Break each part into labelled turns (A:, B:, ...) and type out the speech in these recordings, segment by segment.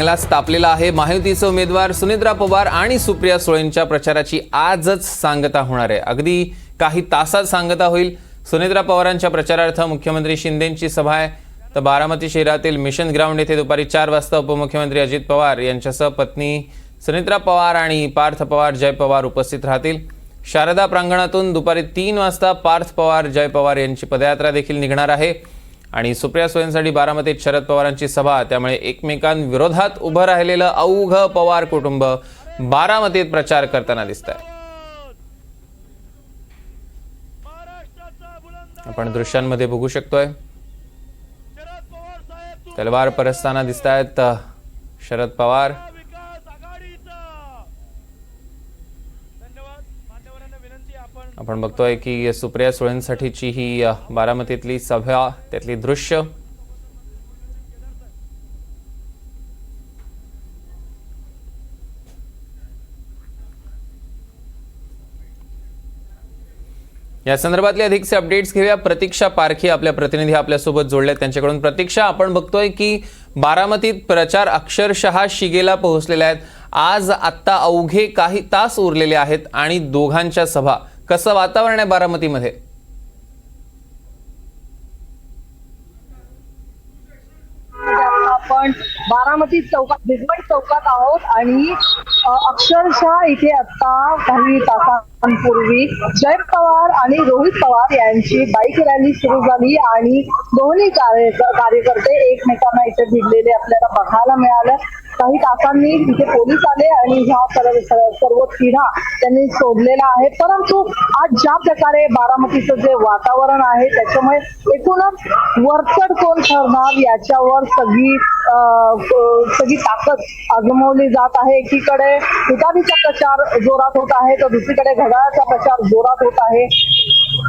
A: चांगलाच तापलेला आहे. महायुतीचे उमेदवार सुनिद्रा पवार आणि सुप्रिया सुळेंच्या प्रचाराची आजच सांगता होणार आहे. अगदी काही तासात सांगता होईल. सुनिद्रा पवारांच्या प्रचारार्थ मुख्यमंत्री शिंदेंची सभा आहे. तर बारामती शहरातील मिशन ग्राउंड येथे दुपारी चार वाजता उपमुख्यमंत्री अजित पवार यांच्यासह पत्नी सुनित्रा पवार आणि पार्थ पवार जय पवार उपस्थित राहतील. शारदा प्रांगणातून दुपारी तीन वाजता पार्थ पवार जय पवार यांची पदयात्रा देखील निघणार आहे. आणि सुप्रिया सुळेंसाठी बारामतीत शरद पवारांची सभा त्यामुळे एकमेकांविरोधात उभं राहिलेलं अवघ पवार कुटुंब बारामतीत प्रचार करताना दिसत आहे आपण दृश्यांमध्ये बघू शकतोय. तलवार परसताना दिसत आहेत शरद पवार.
B: आपण
A: बघतोय की सुप्रिया सुळेंसाठीची ही बारामतीतली सभा त्यातली दृश्य. या संदर्भातले अधिकचे अपडेट्स घेऊया. प्रतीक्षा पारखी आपल्या प्रतिनिधी आपल्यासोबत जोडल्या त्यांच्याकडून प्रतीक्षा आपण बघतोय की बारामतीत प्रचार अक्षरशः शिगेला पोहोचलेले आहेत. आज आत्ता अवघे काही तास उरलेले आहेत आणि दोघांच्या सभा कसं वातावरण आहे बारामतीमध्ये?
C: आपण बारामती चौकात भिजवण चौकात आहोत आणि अक्षरशः इथे आता काही तासांपूर्वी जयंत पवार आणि रोहित पवार यांची बाईक रॅली सुरू झाली आणि दोन्ही कार्य कार्यकर्ते एकमेकांना इथे भिडलेले आपल्याला बघायला मिळालं. काही तासांनी तिथे पोलीस आले आणि ह्या सर्व पिढा तिढा त्यांनी सोडलेला आहे परंतु आज ज्या प्रकारे बारामतीचं जे वातावरण आहे त्याच्यामुळे एकूणच वरचढ कोण ठरणार याच्यावर सगळी सगळी ताकद आजमवली जात आहे. एकीकडे तुतारीचा प्रचार जोरात होत आहे तर दुसरीकडे घड्याळाचा प्रचार जोरात होत आहे.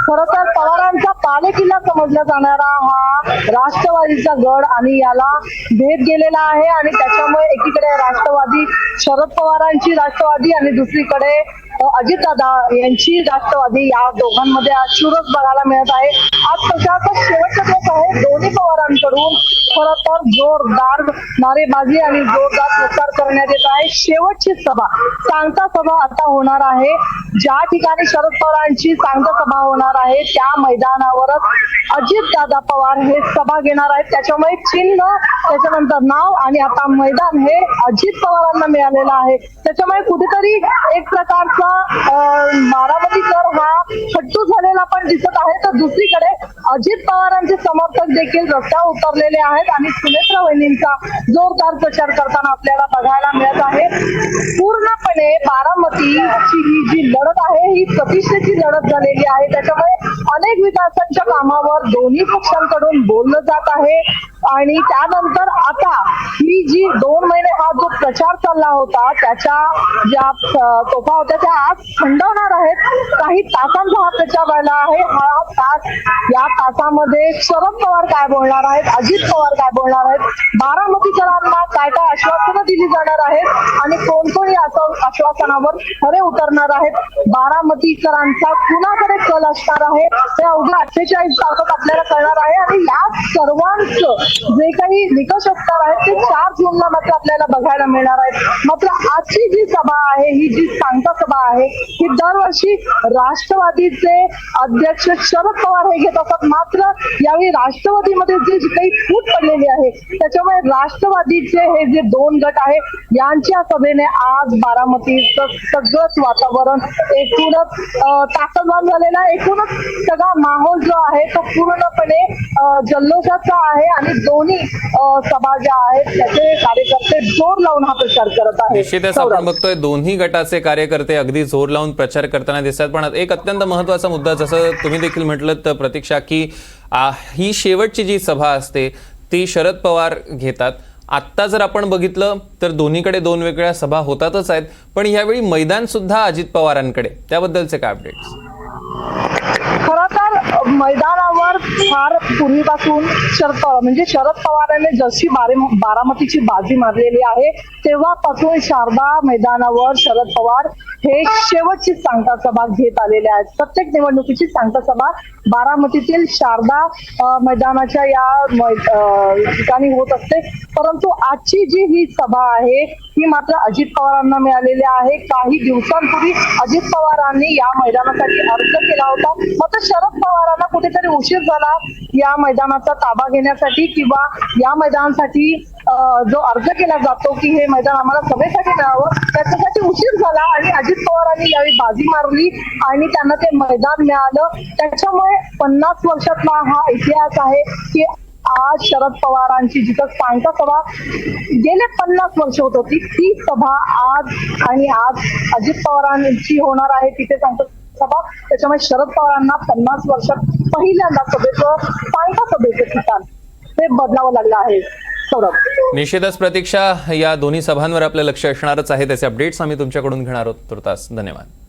C: खर तर पवारांचा पालेकिल्ला समजला जाणारा हा राष्ट्रवादीचा गड आणि याला भेद गेलेला आहे आणि त्याच्यामुळे एकीकडे राष्ट्रवादी शरद पवारांची राष्ट्रवादी आणि दुसरीकडे अ, अजितदादा यांची राष्ट्रवादी या दोघांमध्ये आज चुरस बघायला मिळत आहे. आज प्रचाराचा शेवटचा दिवस आहे. दोन्ही पवारांकडून खरं तर जोरदार नारेबाजी आणि जोरदार प्रचार करण्यात येत आहे. शेवटची सभा सांगता सभा आता होणार आहे. ज्या ठिकाणी शरद पवारांची सांगता सभा होणार आहे त्या मैदानावरच अजित दादा पवार हे सभा घेणार आहेत. त्याच्यामुळे चिन्ह त्याच्यानंतर नाव आणि आता मैदान हे अजित पवारांना मिळालेलं आहे. त्याच्यामुळे कुठेतरी एक प्रकारचा अं, बारामतीकर हा खट्टू झालेला पण दिसत आहे. तर दुसरीकडे अजित पवारांचे समर्थक देखील रस्त्यावर उतरलेले आहेत आणि सुनेत्रा वहिनींचा जोरदार प्रचार करताना आपल्याला बघायला मिळत आहे. पूर्णपणे बारामतीची ही जी लढत आहे ही प्रतिष्ठेची लढत झालेली आहे. त्याच्यामुळे अनेक विकासांच्या कामावर दोन्ही पक्षांकडून बोललं जात आहे. आणि त्यानंतर आता ही जी दोन महिने हा जो प्रचार चालला होता त्याच्या ज्या तोफा होत्या त्या आज थंडवणार आहेत. काही तासांचा हा प्रचार व्हायला आहे. हा तास या तासामध्ये शरद पवार काय बोलणार आहेत? अजित पवार काय बोलणार आहेत? बारामतीकरांना काय काय आश्वासनं दिली जाणार आहेत आणि कोण कोण या आश्वासनावर खरे उतरणार आहेत. बारामतीकरांचा कुणाकडे कल असणार आहे? हे अवघ्या अठ्ठेचाळीस तासात आपल्याला कळणार आहे आणि या सर्वांचं जे काही निकष असणार आहेत ते चार जूनला मात्र आपल्याला बघायला मिळणार आहेत. मात्र आजची जी सभा आहे ही जी सांगता सभा आहे ही दरवर्षी राष्ट्रवादीचे अध्यक्ष शरद पवार हे घेत असतात मात्र यावेळी राष्ट्रवादीमध्ये जे जी काही फूट पडलेली आहे त्याच्यामुळे राष्ट्रवादीचे हे जे दोन गट आहे यांच्या सभेने आज बारामतीचं सगळंच वातावरण एकूणच अं, ताकदवान झालेलं आहे. एकूणच सगळा माहोल जो आहे तो पूर्णपणे जल्लोषाचा आहे आणि दोन्ही सभा ज्या आहेत त्याचे कार्यकर्ते जोर लावून हा प्रचार करत आहेत.
A: निश्चितच. आपण बघतोय दोन्ही गटाचे कार्यकर्ते अगदी जोर लावून प्रचार करताना दिसतात पण एक अत्यंत महत्त्वाचा मुद्दा जसं तुम्ही देखील म्हटलं तर प्रतीक्षा की ही शेवटची जी सभा असते ती शरद पवार घेतात. आत्ता जर आपण बघितलं तर दोन्हीकडे दोन वेगळ्या सभा होतातच आहेत. पण यावेळी मैदान सुद्धा अजित पवारांकडे. त्याबद्दलचे काय अपडेट्स
C: मैदानावर फार पूर्वीपासून शरद पवार म्हणजे शरद पवारांनी जशी बारे बारामतीची बाजी मारलेली आहे तेव्हापासून शारदा मैदानावर शरद पवार हे शेवटची सांगता सभा घेत आलेले आहेत. प्रत्येक निवडणुकीची सांगता सभा बारामतीतील शारदा मैदानाच्या या मै- ठिकाणी होत असते. परंतु आजची जी ही सभा आहे ही मात्र अजित पवारांना मिळालेली आहे. काही दिवसांपूर्वी अजित पवारांनी या मैदानासाठी अर्ज केला होता. मात्र शरद पवार पवारांना कुठेतरी उशीर झाला या मैदानाचा ताबा घेण्यासाठी किंवा या मैदानासाठी जो अर्ज केला जातो की हे मैदान आम्हाला सभेसाठी मिळावं त्याच्यासाठी उशीर झाला आणि अजित पवारांनी यावेळी बाजी मारली आणि त्यांना ते मैदान मिळालं. त्याच्यामुळे पन्नास वर्षातला हा इतिहास आहे की आज शरद पवारांची जिथं सांगता सभा गेले पन्नास वर्ष होत होती ती सभा आज आणि आज अजित पवारांची होणार आहे तिथे सांगता. सभा त्याच्यामुळे शरद पवारांना पन्नास वर्षात पहिल्यांदा सभेचं सांगता सभेचं ठिकाण हे बदलावं लागलं आहे. सौरभ.
A: निश्चितच प्रतीक्षा. या दोन्ही सभांवर आपलं लक्ष असणारच आहे. त्याचे अपडेट्स आम्ही तुमच्याकडून घेणार आहोत तुर्तास. धन्यवाद.